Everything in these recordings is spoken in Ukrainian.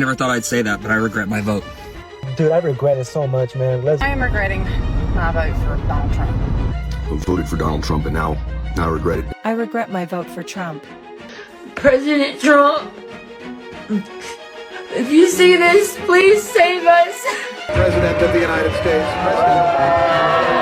Never thought I'd say that, but I regret my vote. Dude, I regret it so much, man. Let's I am regretting my vote for Donald Trump. I voted for Donald Trump and now, now I regret it. I regret my vote for Trump. President Trump, if you see this, please save us. President of the United States. President.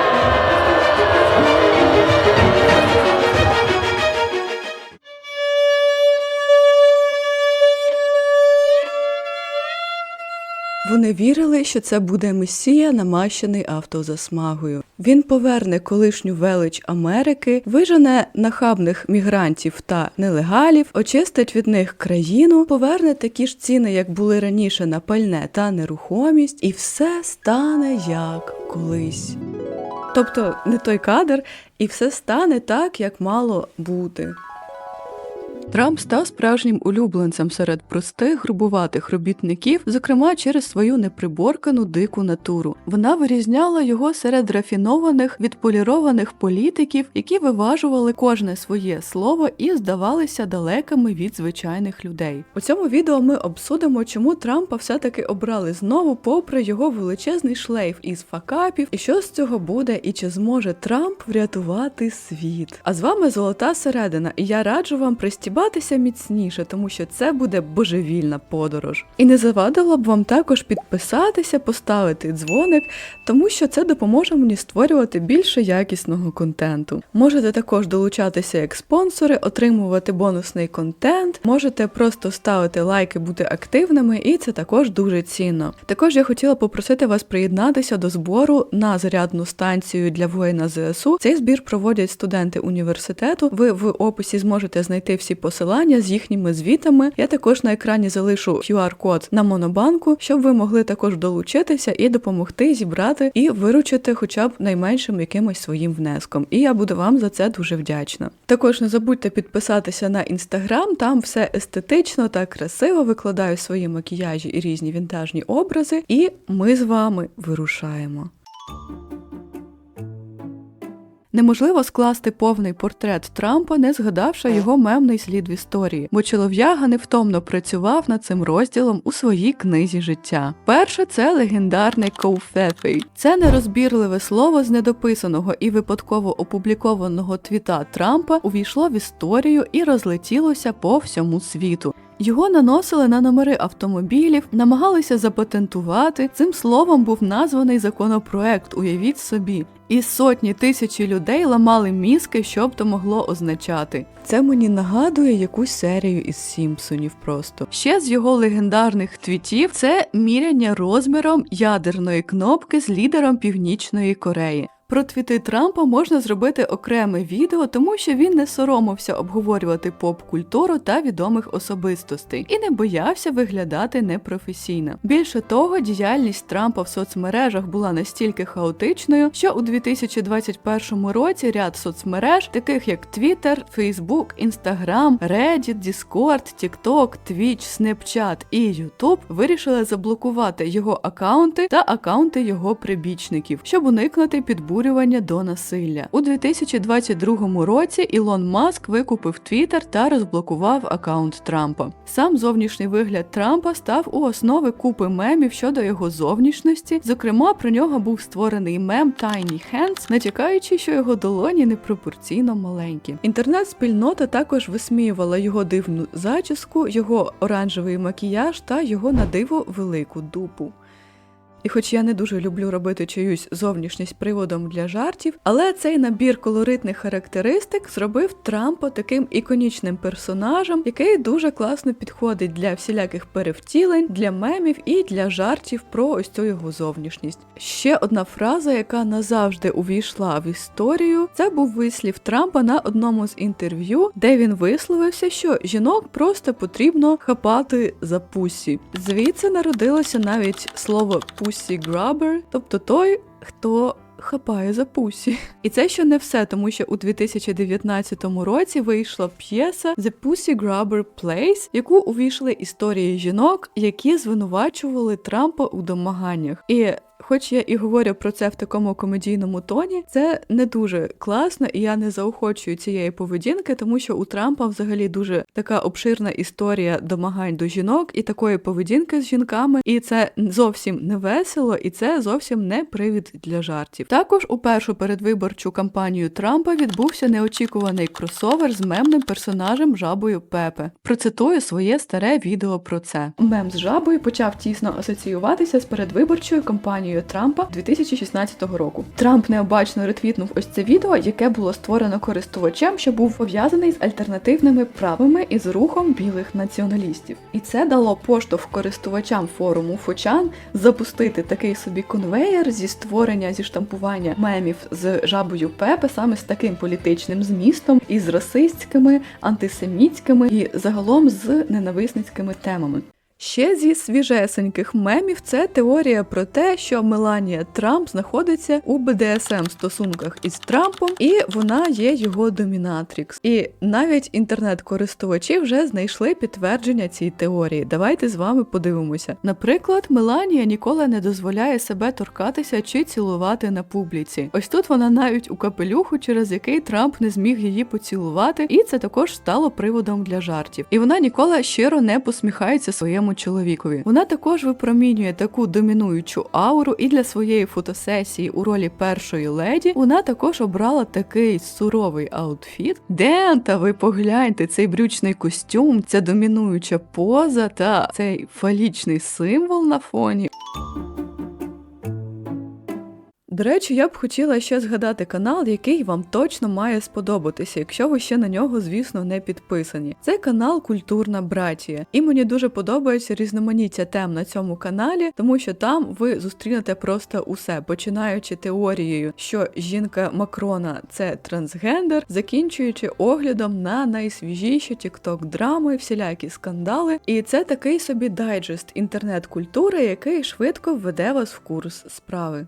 Вони вірили, що це буде месія, намащений автозасмагою. Він поверне колишню велич Америки, вижене нахабних мігрантів та нелегалів, очистить від них країну, поверне такі ж ціни, як були раніше на пальне та нерухомість, і все стане як колись. Тобто не той кадр, і все стане так, як мало бути. Трамп став справжнім улюбленцем серед простих грубуватих робітників, зокрема через свою неприборкану дику натуру. Вона вирізняла його серед рафінованих, відполірованих політиків, які виважували кожне своє слово і здавалися далекими від звичайних людей. У цьому відео ми обсудимо, чому Трампа все-таки обрали знову, попри його величезний шлейф із факапів, і що з цього буде, і чи зможе Трамп врятувати світ. А з вами золота середина, і я раджу вам пристібатися міцніше, тому що це буде божевільна подорож. І не завадило б вам також підписатися, поставити дзвоник, тому що це допоможе мені створювати більше якісного контенту. Можете також долучатися як спонсори, отримувати бонусний контент, можете просто ставити лайки, бути активними, і це також дуже цінно. Також я хотіла попросити вас приєднатися до збору на зарядну станцію для воїна ЗСУ. Цей збір проводять студенти університету. Ви в описі зможете знайти всі посилання з їхніми звітами. Я також на екрані залишу QR-код на монобанку, щоб ви могли також долучитися і допомогти зібрати і виручити хоча б найменшим якимось своїм внеском. І я буду вам за це дуже вдячна. Також не забудьте підписатися на інстаграм, там все естетично та красиво викладаю свої макіяжі і різні вінтажні образи. І ми з вами вирушаємо. Неможливо скласти повний портрет Трампа, не згадавши його мемний слід в історії, бо чолов'яга невтомно працював над цим розділом у своїй книзі життя. Перше це легендарний коуфефей. Це нерозбірливе слово з недописаного і випадково опублікованого твіта Трампа увійшло в історію і розлетілося по всьому світу. Його наносили на номери автомобілів, намагалися запатентувати. Цим словом був названий законопроект. Уявіть собі. І сотні тисячі людей ламали мізки, що б то могло означати. Це мені нагадує якусь серію із Сімпсонів. Просто ще з його легендарних твітів це міряння розміром ядерної кнопки з лідером Північної Кореї. Про твіти Трампа можна зробити окреме відео, тому що він не соромився обговорювати поп-культуру та відомих особистостей і не боявся виглядати непрофесійно. Більше того, діяльність Трампа в соцмережах була настільки хаотичною, що у 2021 році ряд соцмереж, таких як Twitter, Facebook, Instagram, Reddit, Discord, TikTok, Twitch, Snapchat і YouTube, вирішили заблокувати його акаунти та акаунти його прибічників, щоб уникнути підбурення до насилля. У 2022 році Ілон Маск викупив Twitter та розблокував акаунт Трампа. Сам зовнішній вигляд Трампа став у основи купи мемів щодо його зовнішності. Зокрема, про нього був створений мем Tiny Hands, натякаючи, що його долоні непропорційно маленькі. Інтернет-спільнота також висміювала його дивну зачіску, його оранжевий макіяж та його на диво велику дупу. І хоч я не дуже люблю робити чиюсь зовнішність приводом для жартів, але цей набір колоритних характеристик зробив Трампа таким іконічним персонажем, який дуже класно підходить для всіляких перевтілень, для мемів і для жартів про ось цю його зовнішність. Ще одна фраза, яка назавжди увійшла в історію, це був вислів Трампа на одному з інтерв'ю, де він висловився, що жінок просто потрібно хапати за пусі. Звідси народилося навіть слово pussy грабер, тобто той, хто хапає за пусі. І це ще не все, тому що у 2019 році вийшла п'єса The Pussy Grabber Plays, яку увійшли історії жінок, які звинувачували Трампа у домаганнях. І хоч я і говорю про це в такому комедійному тоні, це не дуже класно, і я не заохочую цієї поведінки, тому що у Трампа взагалі дуже така обширна історія домагань до жінок і такої поведінки з жінками, і це зовсім не весело, і це зовсім не привід для жартів. Також у першу передвиборчу кампанію Трампа відбувся неочікуваний кросовер з мемним персонажем жабою Пепе. Процитую своє старе відео про це. Мем з жабою почав тісно асоціюватися з передвиборчою кампанією Трампа 2016 року. Трамп необачно ретвітнув ось це відео, яке було створено користувачем, що був пов'язаний з альтернативними правами і з рухом білих націоналістів. І це дало поштовх користувачам форуму Фочан запустити такий собі конвеєр зі створення зі штампування мемів з жабою Пепе саме з таким політичним змістом, і з расистськими, антисемітськими і загалом з ненависницькими темами. Ще зі свіжесеньких мемів це теорія про те, що Меланія Трамп знаходиться у БДСМ стосунках із Трампом, і вона є його домінатрікс. І навіть інтернет-користувачі вже знайшли підтвердження цій теорії. Давайте з вами подивимося. Наприклад, Меланія ніколи не дозволяє себе торкатися чи цілувати на публіці. Ось тут вона навіть у капелюху, через який Трамп не зміг її поцілувати, і це також стало приводом для жартів. І вона ніколи щиро не посміхається своєму чоловікові. Вона також випромінює таку домінуючу ауру, і для своєї фотосесії у ролі першої леді вона також обрала такий суровий аутфіт. Дента? ви погляньте, цей брючний костюм, ця домінуюча поза та цей фалічний символ на фоні. До речі, я б хотіла ще згадати канал, який вам точно має сподобатися, якщо ви ще на нього, звісно, не підписані. Це канал Культурна Братія. І мені дуже подобається різноманіття тем на цьому каналі, тому що там ви зустрінете просто усе, починаючи теорією, що жінка Макрона це трансгендер, закінчуючи оглядом на найсвіжіші тікток драми, всілякі скандали. І це такий собі дайджест інтернет-культури, який швидко введе вас в курс справи.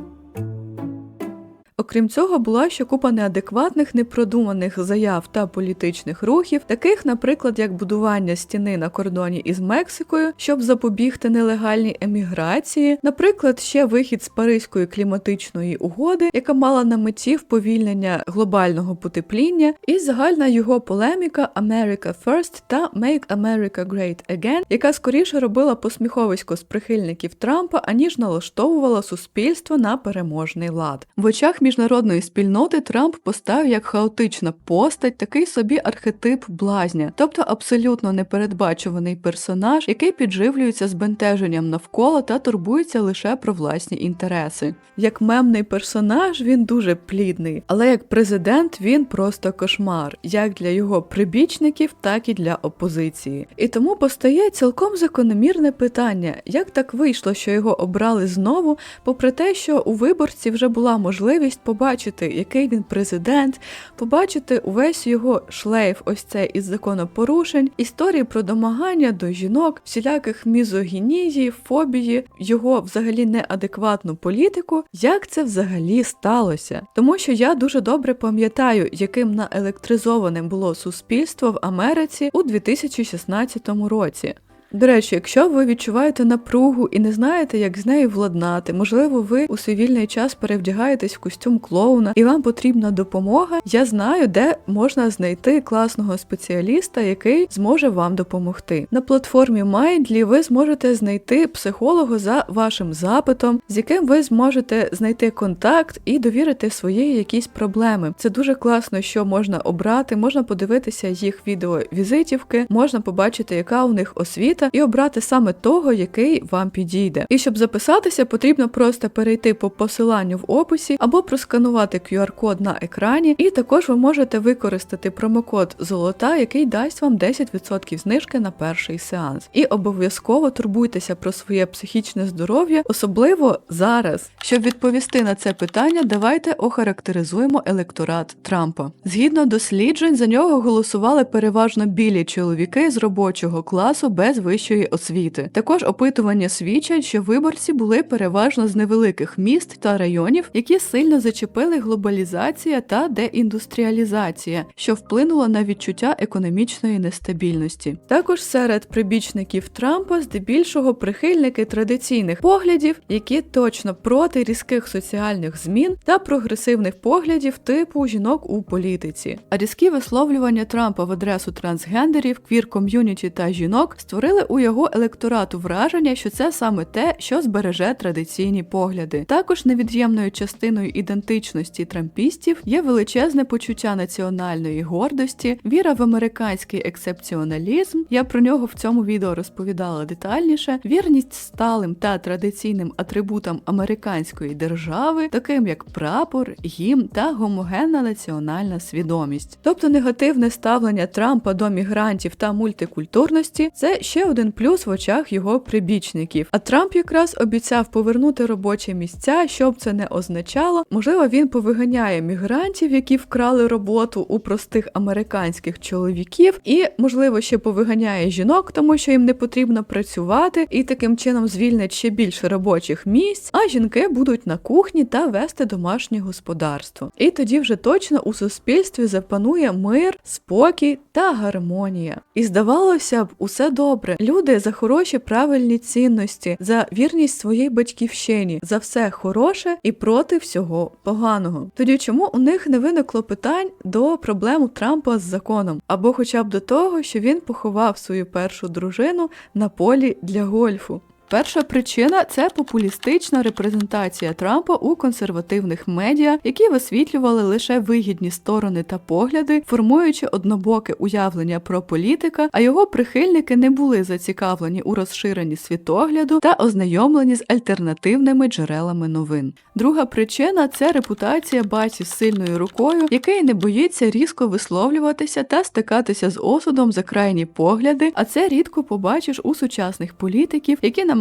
Окрім цього, була ще купа неадекватних, непродуманих заяв та політичних рухів, таких, наприклад, як будування стіни на кордоні із Мексикою, щоб запобігти нелегальній еміграції, наприклад, ще вихід з Паризької кліматичної угоди, яка мала на меті вповільнення глобального потепління, і загальна його полеміка America First та Make America Great Again, яка скоріше робила посміховисько з прихильників Трампа, аніж налаштовувала суспільство на переможний лад. В очах міжнародної спільноти Трамп постав як хаотична постать, такий собі архетип блазня, тобто абсолютно непередбачуваний персонаж, який підживлюється збентеженням навколо та турбується лише про власні інтереси. Як мемний персонаж він дуже плідний, але як президент він просто кошмар, як для його прибічників, так і для опозиції. І тому постає цілком закономірне питання, як так вийшло, що його обрали знову, попри те, що у виборці вже була можливість побачити, який він президент, побачити увесь його шлейф, ось це із законопорушень, історії про домагання до жінок, всіляких мізогінії, фобії, його взагалі неадекватну політику. Як це взагалі сталося? Тому що я дуже добре пам'ятаю, яким наелектризованим було суспільство в Америці у 2016 році. До речі, якщо ви відчуваєте напругу і не знаєте, як з нею владнати, можливо, ви у свій вільний час перевдягаєтесь в костюм клоуна і вам потрібна допомога. Я знаю, де можна знайти класного спеціаліста, який зможе вам допомогти. На платформі Mindly ви зможете знайти психолога за вашим запитом, з яким ви зможете знайти контакт і довірити свої якісь проблеми. Це дуже класно, що можна обрати, можна подивитися їх відеовізитівки, можна побачити, яка у них освіта і обрати саме того, який вам підійде. І щоб записатися, потрібно просто перейти по посиланню в описі або просканувати QR-код на екрані, і також ви можете використати промокод Золота, який дасть вам 10% знижки на перший сеанс. І обов'язково турбуйтеся про своє психічне здоров'я, особливо зараз. Щоб відповісти на це питання, давайте охарактеризуємо електорат Трампа. Згідно досліджень, за нього голосували переважно білі чоловіки з робочого класу без вищої освіти. Також опитування свідчать, що виборці були переважно з невеликих міст та районів, які сильно зачепили глобалізація та деіндустріалізація, що вплинуло на відчуття економічної нестабільності. Також серед прибічників Трампа здебільшого прихильники традиційних поглядів, які точно проти різких соціальних змін та прогресивних поглядів типу жінок у політиці. А різкі висловлювання Трампа в адресу трансгендерів, квір ком'юніті та жінок створили у його електорату враження, що це саме те, що збереже традиційні погляди. Також невід'ємною частиною ідентичності трампістів є величезне почуття національної гордості, віра в американський ексепціоналізм. Я про нього в цьому відео розповідала детальніше. Вірність сталим та традиційним атрибутам американської держави, таким як прапор, гімн та гомогенна національна свідомість. Тобто негативне ставлення Трампа до мігрантів та мультикультурності це ще один плюс в очах його прибічників. А Трамп якраз обіцяв повернути робочі місця, що б це не означало. Можливо, він повиганяє мігрантів, які вкрали роботу у простих американських чоловіків, і можливо ще повиганяє жінок, тому що їм не потрібно працювати, і таким чином звільнить ще більше робочих місць. А жінки будуть на кухні та вести домашнє господарство. І тоді вже точно у суспільстві запанує мир, спокій та гармонія. І здавалося б, усе добре. Люди за хороші правильні цінності, за вірність своїй батьківщині, за все хороше і проти всього поганого. Тоді чому у них не виникло питань до проблем Трампа з законом, або хоча б до того, що він поховав свою першу дружину на полі для гольфу? Перша причина це популістична репрезентація Трампа у консервативних медіа, які висвітлювали лише вигідні сторони та погляди, формуючи однобоке уявлення про політика, а його прихильники не були зацікавлені у розширенні світогляду та ознайомлені з альтернативними джерелами новин. Друга причина це репутація баті сильною рукою, який не боїться різко висловлюватися та стикатися з осудом за крайні погляди, а це рідко побачиш у сучасних політиків, які намагаються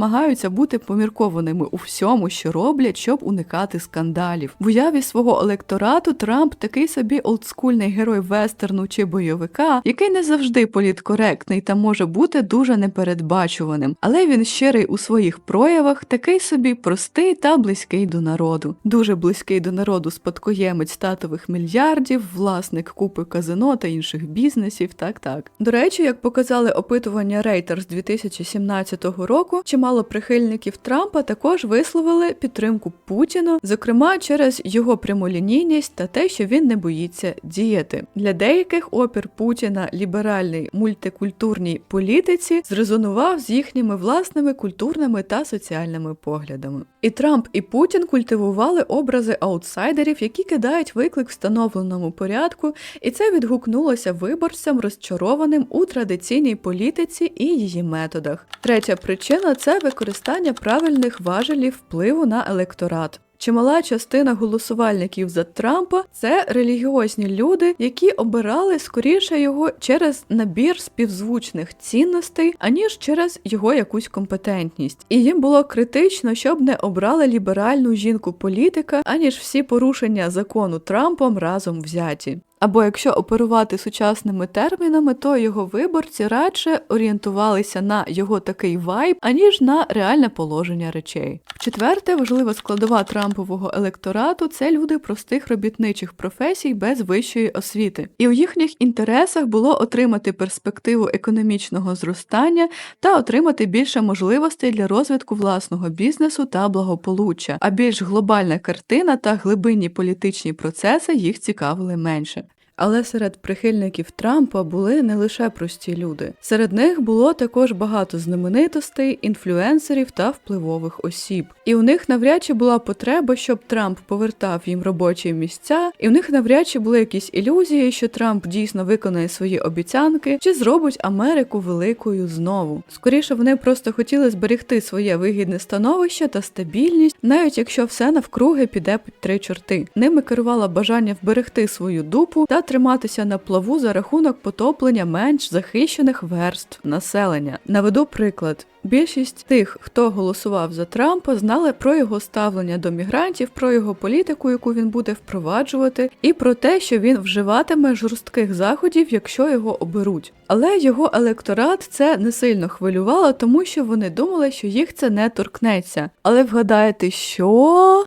бути поміркованими у всьому, що роблять, щоб уникати скандалів. В уяві свого електорату Трамп такий собі олдскульний герой вестерну чи бойовика, який не завжди політкоректний та може бути дуже непередбачуваним, але він щирий у своїх проявах, такий собі простий та близький до народу. Дуже близький до народу спадкоємець статових мільярдів, власник купи казино та інших бізнесів. Так так. До речі, як показали опитування Reuters 2017 року, чимало прихильників Трампа також висловили підтримку Путіну, зокрема через його прямолінійність та те, що він не боїться діяти. Для деяких опір Путіна ліберальній мультикультурній політиці зрезонував з їхніми власними культурними та соціальними поглядами. І Трамп і Путін культивували образи аутсайдерів, які кидають виклик встановленому порядку, і це відгукнулося виборцям, розчарованим у традиційній політиці і її методах. Третя причина це використання правильних важелів впливу на електорат. Чимала частина голосувальників за Трампа це релігіозні люди, які обирали скоріше його через набір співзвучних цінностей, аніж через його якусь компетентність. І їм було критично, щоб не обрали ліберальну жінку політика, аніж всі порушення закону Трампом разом взяті. Або якщо оперувати сучасними термінами, то його виборці радше орієнтувалися на його такий вайб, аніж на реальне положення речей. Четверте, важлива складова Трампового електорату це люди простих робітничих професій без вищої освіти. І у їхніх інтересах було отримати перспективу економічного зростання та отримати більше можливостей для розвитку власного бізнесу та благополуччя. А більш глобальна картина та глибинні політичні процеси їх цікавили менше. Але серед прихильників Трампа були не лише прості люди. Серед них було також багато знаменитостей, інфлюенсерів та впливових осіб. І у них навряд чи була потреба, щоб Трамп повертав їм робочі місця, і у них навряд чи були якісь ілюзії, що Трамп дійсно виконає свої обіцянки чи зробить Америку великою знову. Скоріше вони просто хотіли зберегти своє вигідне становище та стабільність, навіть якщо все навкруги піде під три чорти. Ними керувало бажання вберегти свою дупу та триматися на плаву за рахунок потоплення менш захищених верств населення. Наведу приклад. Більшість тих, хто голосував за Трампа, знали про його ставлення до мігрантів, про його політику, яку він буде впроваджувати, і про те, що він вживатиме жорстких заходів, якщо його оберуть. Але його електорат це не сильно хвилювало, тому що вони думали, що їх це не торкнеться. Але вгадаєте, що?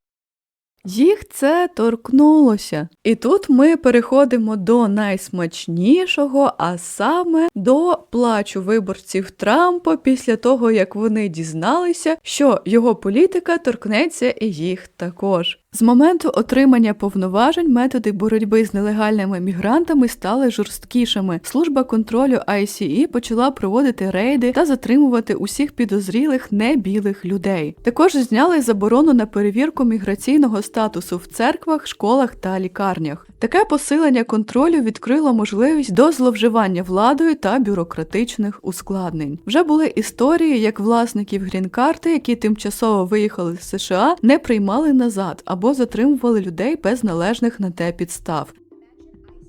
Їх це торкнулося. І тут ми переходимо до найсмачнішого, а саме до плачу виборців Трампа після того, як вони дізналися, що його політика торкнеться і їх також. З моменту отримання повноважень методи боротьби з нелегальними мігрантами стали жорсткішими. Служба контролю ICE почала проводити рейди та затримувати усіх підозрілих небілих людей. Також зняли заборону на перевірку міграційного статусу в церквах, школах та лікарнях. Таке посилення контролю відкрило можливість до зловживання владою та бюрократичних ускладнень. Вже були історії, як власників грін-карти, які тимчасово виїхали з США, не приймали назад або затримували людей без належних на те підстав.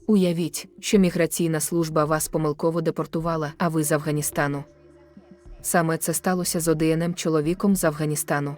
Уявіть, що міграційна служба вас помилково депортувала, а ви з Афганістану. Саме це сталося з одіяним чоловіком з Афганістану.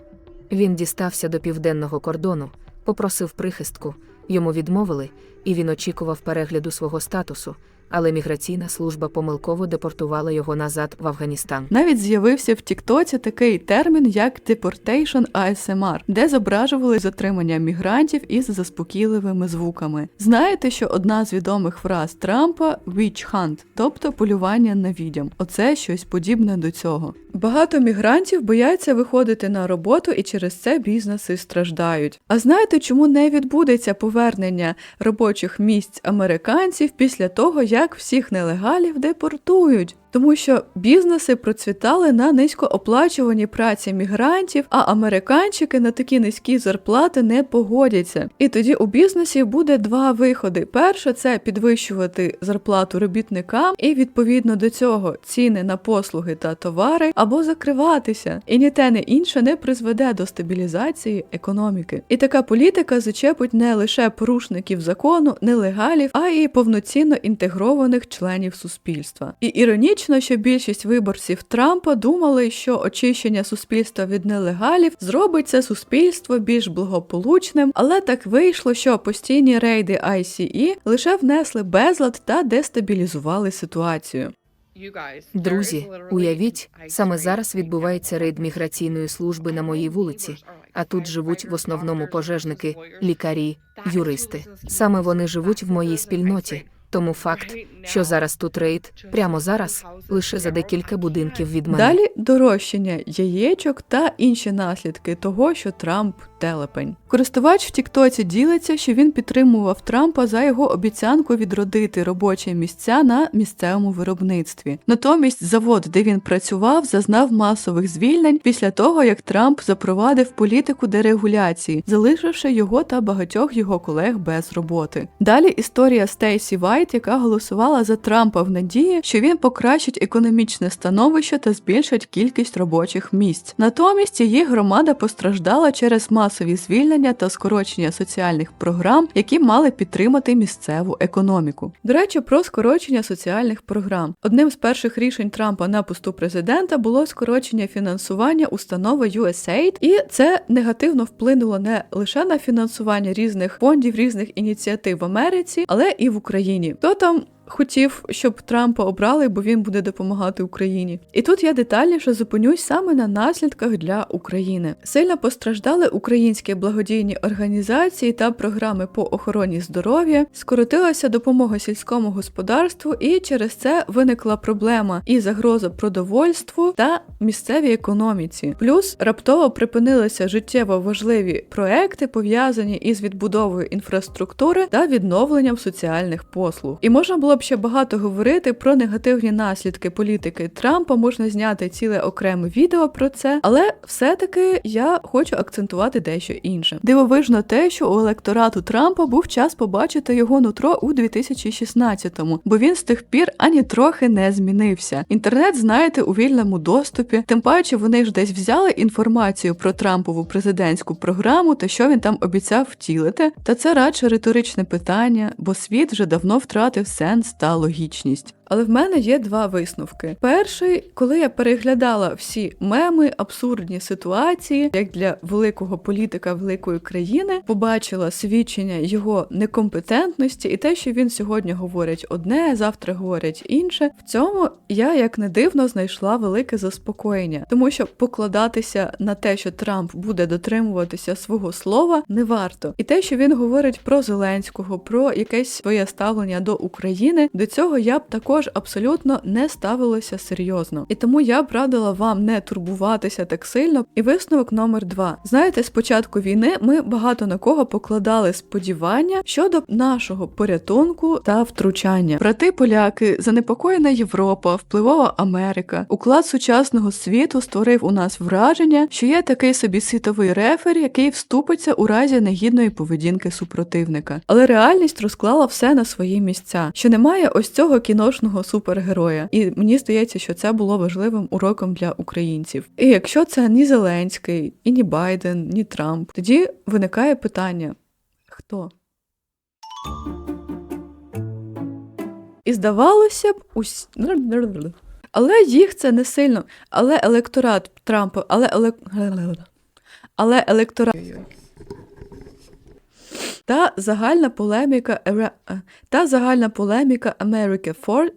Він дістався до південного кордону, попросив прихистку, йому відмовили, і він очікував перегляду свого статусу, але міграційна служба помилково депортувала його назад в Афганістан. Навіть з'явився в Тіктоці такий термін, як Deportation ASMR, де зображували затримання мігрантів із заспокійливими звуками. Знаєте, що одна з відомих фраз Трампа witch hunt, тобто полювання на відьом. Оце щось подібне до цього. Багато мігрантів бояться виходити на роботу і через це бізнеси страждають. А знаєте, чому не відбудеться повернення робочих місць американців після того, як всіх нелегалів депортують? Тому що бізнеси процвітали на низькооплачуваній праці мігрантів, а американчики на такі низькі зарплати не погодяться. І тоді у бізнесі буде два виходи: перше це підвищувати зарплату робітникам, і відповідно до цього ціни на послуги та товари, або закриватися. І ні те, ні інше не призведе до стабілізації економіки. І така політика зачепить не лише порушників закону, нелегалів, а й повноцінно інтегрованих членів суспільства. І іронічно, що більшість виборців Трампа думали, що очищення суспільства від нелегалів зробить це суспільство більш благополучним, але так вийшло, що постійні рейди ICE лише внесли безлад та дестабілізували ситуацію. Друзі, уявіть, саме зараз відбувається рейд міграційної служби на моїй вулиці, а тут живуть в основному пожежники, лікарі, юристи. Саме вони живуть в моїй спільноті. Тому факт, що зараз тут рейд, прямо зараз, лише за декілька будинків від мене. Далі дорожчання яєчок та інші наслідки того, що Трамп телепень. Користувач в Тіктоці ділиться, що він підтримував Трампа за його обіцянку відродити робочі місця на місцевому виробництві. Натомість завод, де він працював, зазнав масових звільнень після того, як Трамп запровадив політику дерегуляції, залишивши його та багатьох його колег без роботи. Далі історія Стейсі Вайт, яка голосувала за Трампа в надії, що він покращить економічне становище та збільшить кількість робочих місць. Натомість її громада постраждала через масові звільнення та скорочення соціальних програм, які мали підтримати місцеву економіку. До речі, про скорочення соціальних програм. Одним з перших рішень Трампа на посту президента було скорочення фінансування установи USAID, і це негативно вплинуло не лише на фінансування різних фондів, різних ініціатив в Америці, але і в Україні. Хто там хотів, щоб Трампа обрали, бо він буде допомагати Україні. І тут я детальніше зупинюсь саме на наслідках для України. Сильно постраждали українські благодійні організації та програми по охороні здоров'я, скоротилася допомога сільському господарству, і через це виникла проблема і загроза продовольству та місцевій економіці. Плюс раптово припинилися життєво важливі проекти, пов'язані із відбудовою інфраструктури та відновленням соціальних послуг. І можна було ще багато говорити про негативні наслідки політики Трампа. Можна зняти ціле окреме відео про це, але все-таки я хочу акцентувати дещо інше. Дивовижно те, що у електорату Трампа був час побачити його нутро у 2016-му, бо він з тих пір ані трохи не змінився. Інтернет, знаєте, у вільному доступі. Тим паче вони ж десь взяли інформацію про Трампову президентську програму та що він там обіцяв втілити. Та це радше риторичне питання, бо світ вже давно втратив сенс та логічність. Але в мене є два висновки. Перший, коли я переглядала всі меми, абсурдні ситуації, як для великого політика великої країни, побачила свідчення його некомпетентності і те, що він сьогодні говорить одне, завтра говорять інше. В цьому я, як не дивно, знайшла велике заспокоєння, тому що покладатися на те, що Трамп буде дотримуватися свого слова, не варто. І те, що він говорить про Зеленського, про якесь своє ставлення до України, до цього я б також абсолютно не ставилася серйозно. І тому я б радила вам не турбуватися так сильно. І висновок номер два. Знаєте, з початку війни ми багато на кого покладали сподівання щодо нашого порятунку та втручання. Брати поляки, занепокоєна Європа, впливова Америка, уклад сучасного світу створив у нас враження, що є такий собі світовий рефер, який вступиться у разі негідної поведінки супротивника. Але реальність розклала все на свої місця, що немає ось цього кіношного супергероя. І мені здається, що це було важливим уроком для українців. І якщо це ні Зеленський, і ні Байден, ні Трамп, тоді виникає питання: хто? І здавалося б, ус... але їх це не сильно. Але електорат Трампа, але елек... але електорат. Та загальна полеміка е, та загальна полеміка America for